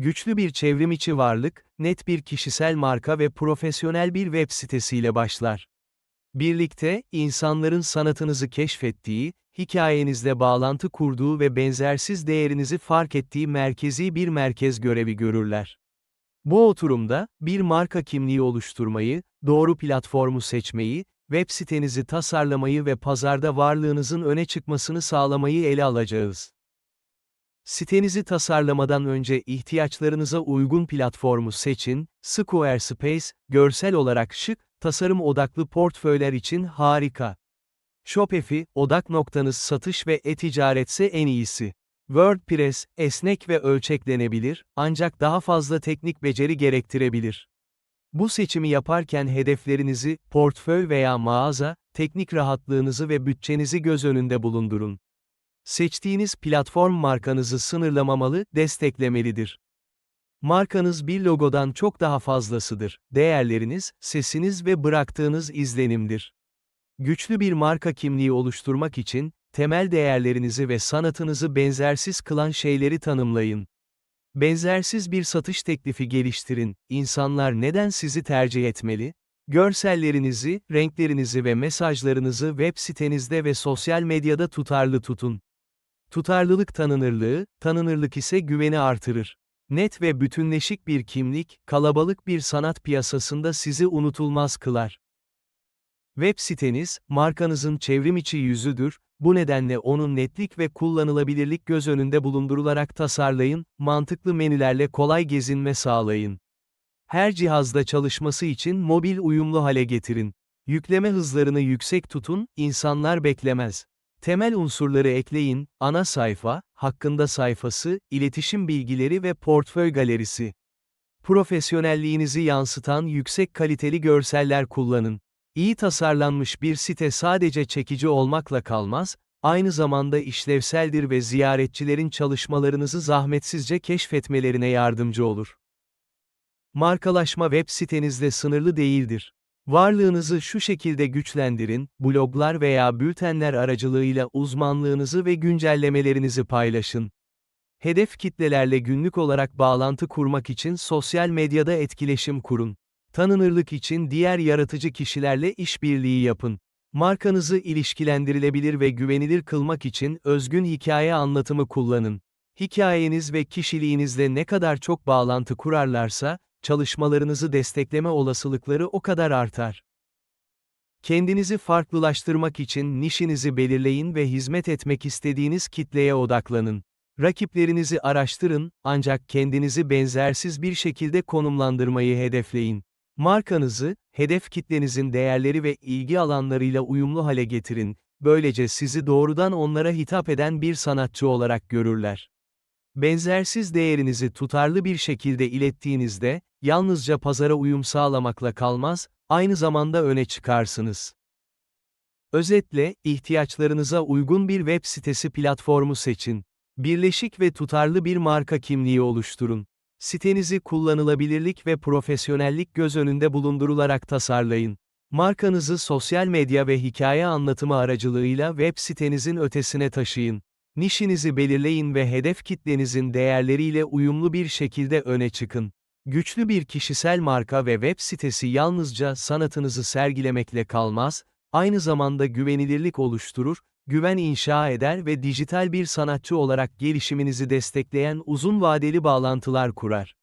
Güçlü bir çevrim içi varlık, net bir kişisel marka ve profesyonel bir web sitesiyle başlar. Birlikte, insanların sanatınızı keşfettiği, hikayenizle bağlantı kurduğu ve benzersiz değerinizi fark ettiği merkezi bir merkez görevi görürler. Bu oturumda, bir marka kimliği oluşturmayı, doğru platformu seçmeyi, web sitenizi tasarlamayı ve pazarda varlığınızın öne çıkmasını sağlamayı ele alacağız. Sitenizi tasarlamadan önce ihtiyaçlarınıza uygun platformu seçin, Squarespace, görsel olarak şık, tasarım odaklı portföyler için harika. Shopify, odak noktanız satış ve e-ticaretse en iyisi. WordPress, esnek ve ölçeklenebilir, ancak daha fazla teknik beceri gerektirebilir. Bu seçimi yaparken hedeflerinizi, portföy veya mağaza, teknik rahatlığınızı ve bütçenizi göz önünde bulundurun. Seçtiğiniz platform markanızı sınırlamamalı, desteklemelidir. Markanız bir logodan çok daha fazlasıdır. Değerleriniz, sesiniz ve bıraktığınız izlenimdir. Güçlü bir marka kimliği oluşturmak için, temel değerlerinizi ve sanatınızı benzersiz kılan şeyleri tanımlayın. Benzersiz bir satış teklifi geliştirin. İnsanlar neden sizi tercih etmeli? Görsellerinizi, renklerinizi ve mesajlarınızı web sitenizde ve sosyal medyada tutarlı tutun. Tutarlılık tanınırlığı, tanınırlık ise güveni artırır. Net ve bütünleşik bir kimlik, kalabalık bir sanat piyasasında sizi unutulmaz kılar. Web siteniz, markanızın çevrim içi yüzüdür, bu nedenle onun netlik ve kullanılabilirlik göz önünde bulundurularak tasarlayın, mantıklı menülerle kolay gezinme sağlayın. Her cihazda çalışması için mobil uyumlu hale getirin. Yükleme hızlarını yüksek tutun, insanlar beklemez. Temel unsurları ekleyin, ana sayfa, hakkında sayfası, iletişim bilgileri ve portföy galerisi. Profesyonelliğinizi yansıtan yüksek kaliteli görseller kullanın. İyi tasarlanmış bir site sadece çekici olmakla kalmaz, aynı zamanda işlevseldir ve ziyaretçilerin çalışmalarınızı zahmetsizce keşfetmelerine yardımcı olur. Markalaşma web sitenizde sınırlı değildir. Varlığınızı şu şekilde güçlendirin, bloglar veya bültenler aracılığıyla uzmanlığınızı ve güncellemelerinizi paylaşın. Hedef kitlelerle günlük olarak bağlantı kurmak için sosyal medyada etkileşim kurun. Tanınırlık için diğer yaratıcı kişilerle işbirliği yapın. Markanızı ilişkilendirilebilir ve güvenilir kılmak için özgün hikaye anlatımı kullanın. Hikayeniz ve kişiliğinizle ne kadar çok bağlantı kurarlarsa, çalışmalarınızı destekleme olasılıkları o kadar artar. Kendinizi farklılaştırmak için nişinizi belirleyin ve hizmet etmek istediğiniz kitleye odaklanın. Rakiplerinizi araştırın, ancak kendinizi benzersiz bir şekilde konumlandırmayı hedefleyin. Markanızı, hedef kitlenizin değerleri ve ilgi alanlarıyla uyumlu hale getirin, böylece sizi doğrudan onlara hitap eden bir sanatçı olarak görürler. Benzersiz değerinizi tutarlı bir şekilde ilettiğinizde, yalnızca pazara uyum sağlamakla kalmaz, aynı zamanda öne çıkarsınız. Özetle, ihtiyaçlarınıza uygun bir web sitesi platformu seçin. Birleşik ve tutarlı bir marka kimliği oluşturun. Sitenizi kullanılabilirlik ve profesyonellik göz önünde bulundurularak tasarlayın. Markanızı sosyal medya ve hikaye anlatımı aracılığıyla web sitenizin ötesine taşıyın. Nişinizi belirleyin ve hedef kitlenizin değerleriyle uyumlu bir şekilde öne çıkın. Güçlü bir kişisel marka ve web sitesi yalnızca sanatınızı sergilemekle kalmaz, aynı zamanda güvenilirlik oluşturur, güven inşa eder ve dijital bir sanatçı olarak gelişiminizi destekleyen uzun vadeli bağlantılar kurar.